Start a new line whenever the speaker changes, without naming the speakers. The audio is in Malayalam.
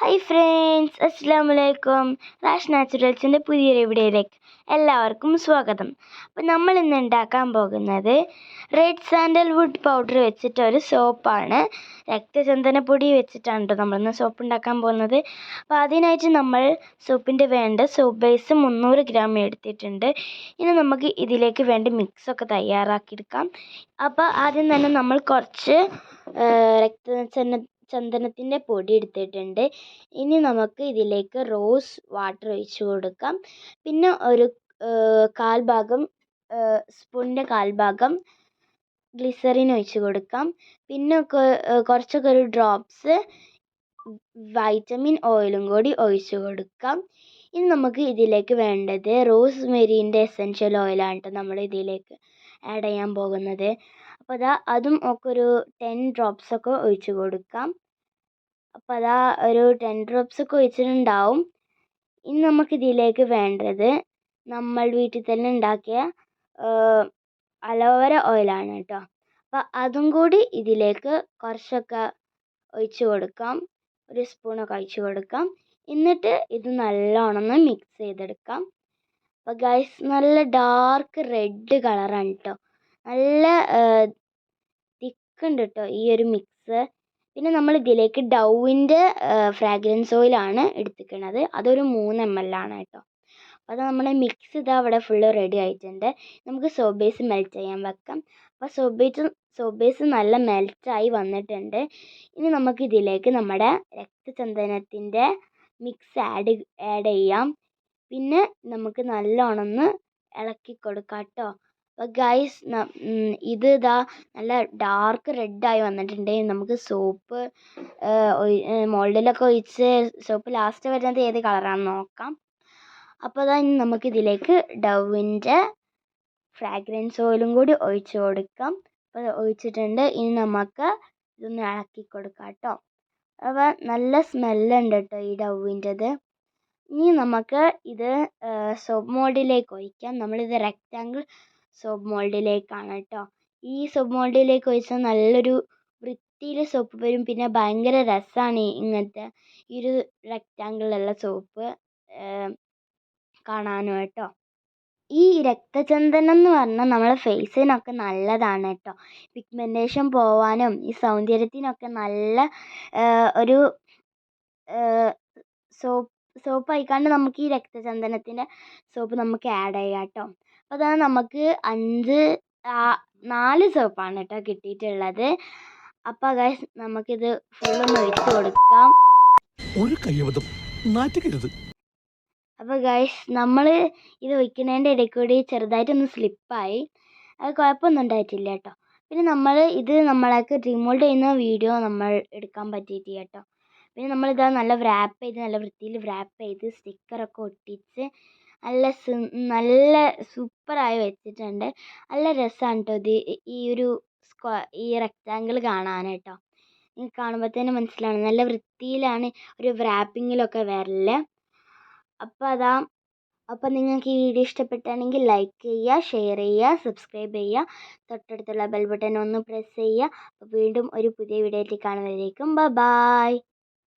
ഹായ് ഫ്രണ്ട്സ് അസ്സാം വലൈക്കും റാഷ് നാച്ചുറൽസിന്റെ പുതിയൊരു വീഡിയോയിലേക്ക് എല്ലാവർക്കും സ്വാഗതം. അപ്പോൾ നമ്മൾ ഇന്ന് ഉണ്ടാക്കാൻ പോകുന്നത് റെഡ് സാൻഡൽ വുഡ് പൗഡർ വെച്ചിട്ട് ഒരു സോപ്പാണ്. രക്തചന്ദനപ്പൊടി വെച്ചിട്ടാണ് കേട്ടോ നമ്മളിന്ന് സോപ്പ് ഉണ്ടാക്കാൻ പോകുന്നത്. അപ്പോൾ അതിനായിട്ട് നമ്മൾ സോപ്പിന്റെ വേണ്ട സോപ്പ് ബേസ് മുന്നൂറ് ഗ്രാം എടുത്തിട്ടുണ്ട്. ഇനി നമുക്ക് ഇതിലേക്ക് വേണ്ട മിക്സൊക്കെ തയ്യാറാക്കിയെടുക്കാം. അപ്പോൾ ആദ്യം തന്നെ നമ്മൾ കുറച്ച് രക്തചന്ദന ചന്ദനത്തിന്റെ പൊടി എടുത്തിട്ടുണ്ട്. ഇനി നമുക്ക് ഇതിലേക്ക് റോസ് വാട്ടർ ഒഴിച്ച് കൊടുക്കാം. പിന്നെ ഒരു കാൽ ഭാഗം സ്പൂണിന്റെ കാൽ ഭാഗം ഗ്ലിസറിൻ ഒഴിച്ച് കൊടുക്കാം. പിന്നെ കുറച്ചൊക്കെ ഒരു ഡ്രോപ്സ് വൈറ്റമിൻ ഓയിലും കൂടി ഒഴിച്ച് കൊടുക്കാം. ഇനി നമുക്ക് ഇതിലേക്ക് വേണ്ടത് റോസ് മെരീന്റെ എസെൻഷ്യൽ ഓയിലാണ് കേട്ടോ നമ്മൾ ഇതിലേക്ക് ആഡ് ചെയ്യാൻ പോകുന്നത്. അപ്പോൾ അതാ അതും ഒക്കെ ഒരു ടെൻ ഡ്രോപ്സ് ഒക്കെ ഒഴിച്ച് കൊടുക്കാം. അപ്പോൾ അതാ ഒരു ടെൻ ഡ്രോപ്സ് ഒക്കെ ഒഴിച്ചിട്ടുണ്ടാവും. ഇനി നമുക്ക് ഇതിലേക്ക് വേണ്ടത് നമ്മൾ വീട്ടിൽ തന്നെ ഉണ്ടാക്കിയ അലോവേര ഓയിലാണ് കേട്ടോ. അപ്പോൾ അതും കൂടി ഇതിലേക്ക് കുറച്ചൊക്കെ ഒഴിച്ച് കൊടുക്കാം. ഒരു സ്പൂണൊക്കെ ഒഴിച്ച് കൊടുക്കാം. എന്നിട്ട് ഇത് നല്ലോണം ഒന്ന് മിക്സ് ചെയ്തെടുക്കാം. അപ്പോൾ ഗൈസ് നല്ല ഡാർക്ക് റെഡ് കളറാണ് കേട്ടോ. നല്ല തിക്കുണ്ട് കേട്ടോ ഈ ഒരു മിക്സ് പിന്നെ നമ്മൾ ഇതിലേക്ക് ഡൗവിന്റെ ഫ്രാഗ്രൻസ് ആണ് എടുത്തിരിക്കുന്നത് അതൊരു മൂന്ന് എം എൽ ആണ് കേട്ടോ അപ്പോൾ നമ്മുടെ മിക്സ് ഇതാ അവിടെ ഫുള്ള് റെഡി ആയിട്ടുണ്ട്. നമുക്ക് സോബേസ് ബേസ് മെൽറ്റ് ചെയ്യാൻ വെക്കാം. അപ്പോൾ സോബേസ് സോപ്പ് ബേസ് നല്ല മെൽറ്റായി വന്നിട്ടുണ്ട്. ഇനി നമുക്ക് ഇതിലേക്ക് നമ്മുടെ രക്തചന്ദനത്തിന്റെ മിക്സ് ആഡ് ആഡ് ചെയ്യാം. പിന്നെ നമുക്ക് നല്ലോണം ഒന്ന് ഇളക്കി കൊടുക്കാം കേട്ടോ അപ്പോൾ ഗൈസ് ഇത് ഇതാ നല്ല ഡാർക്ക് റെഡായി വന്നിട്ടുണ്ട്. നമുക്ക് സോപ്പ് മോൾഡിലൊക്കെ ഒഴിച്ച് സോപ്പ് ലാസ്റ്റ് വരുന്നത് ഏത് കളറാണെന്ന് നോക്കാം. അപ്പോൾ അതാ ഇനി നമുക്ക് ഇതിലേക്ക് ഡവിന്റെ ഫ്രാഗ്രൻസ് ഓയിലും കൂടി ഒഴിച്ച് കൊടുക്കാം. അപ്പോൾ ഒഴിച്ചിട്ടുണ്ട്. ഇനി നമുക്ക് ഇതൊന്ന് ഇളക്കി കൊടുക്കാം കേട്ടോ അപ്പോൾ നല്ല സ്മെല്ലുണ്ട് കേട്ടോ ഈ ഡവിന്റെത് ഇനി നമുക്ക് ഇത് സോപ്പ് മോൾഡിലേക്ക് ഒഴിക്കാം. നമ്മളിത് റെക്റ്റാങ്കിൾ സോപ്പ് മോൾഡിലേക്കാണ് കേട്ടോ. ഈ സോപ്പ് മോൾഡിലേക്ക് ഒഴിച്ചാൽ നല്ലൊരു വൃത്തിയിൽ സോപ്പ് വരും. പിന്നെ ഭയങ്കര രസമാണ് ഇങ്ങനത്തെ ഈ ഒരു റെക്റ്റാങ്കിളിലുള്ള സോപ്പ് കാണാനും കേട്ടോ. ഈ രക്തചന്ദനം എന്ന് പറഞ്ഞാൽ നമ്മളെ ഫേസിനൊക്കെ നല്ലതാണ് കേട്ടോ. പിഗ്മെന്റേഷൻ പോവാനും ഈ സൗന്ദര്യത്തിനൊക്കെ നല്ല ഒരു സോപ്പ് സോപ്പ് ആയിക്കാണ്ട് നമുക്ക് ഈ രക്തചന്ദനത്തിന്റെ സോപ്പ് നമുക്ക് ആഡ് ചെയ്യാം കേട്ടോ അപ്പോൾ അതാണ് നമുക്ക് അഞ്ച് നാല് സോപ്പാണ് കേട്ടോ കിട്ടിയിട്ടുള്ളത്. അപ്പോൾ ഗൈസ് നമുക്കിത് ഫുള്ളൊന്ന് ഒഴിച്ച് കൊടുക്കാം.
ഒരു കയ്യബദ്ധം. നാറ്റുകരുത്
അപ്പോൾ ഗൈസ് നമ്മൾ ഇത് ഒഴിക്കുന്നതിന്റെ ഇടയിൽ കൂടി ചെറുതായിട്ടൊന്ന് സ്ലിപ്പായി അത് കുഴപ്പമൊന്നും ഉണ്ടായിട്ടില്ല കേട്ടോ പിന്നെ നമ്മൾ ഇത് നമ്മളൊക്കെ റിമോൾഡ് ചെയ്യുന്ന വീഡിയോ നമ്മൾ എടുക്കാൻ പറ്റിയിട്ട് കേട്ടോ പിന്നെ നമ്മളിത് നല്ല വ്രാപ്പ് ചെയ്ത് നല്ല വൃത്തിയിൽ വ്രാപ്പ് ചെയ്ത് സ്റ്റിക്കറൊക്കെ ഒട്ടിച്ച് നല്ല നല്ല സൂപ്പറായി വെച്ചിട്ടുണ്ട്. നല്ല രസമാണ് കേട്ടോ ഇത്. ഈ ഒരു സ്ക്വ ഈ റെക്റ്റാങ്കിൾ കാണാൻ കേട്ടോ നിങ്ങൾക്ക് കാണുമ്പോൾ തന്നെ മനസ്സിലാവും നല്ല വൃത്തിയിലാണ് ഒരു വ്രാപ്പിങ്ങിലൊക്കെ വരൽ. അപ്പോൾ അതാ അപ്പോൾ നിങ്ങൾക്ക് ഈ വീഡിയോ ഇഷ്ടപ്പെട്ടാണെങ്കിൽ ലൈക്ക് ചെയ്യുക ഷെയർ ചെയ്യുക സബ്സ്ക്രൈബ് ചെയ്യുക തൊട്ടടുത്തുള്ള ബെൽ ബട്ടൺ ഒന്ന് പ്രസ് ചെയ്യുക അപ്പോൾ വീണ്ടും ഒരു പുതിയ വീഡിയോ ആയിട്ട് കാണുന്നതിലേക്കും ബൈ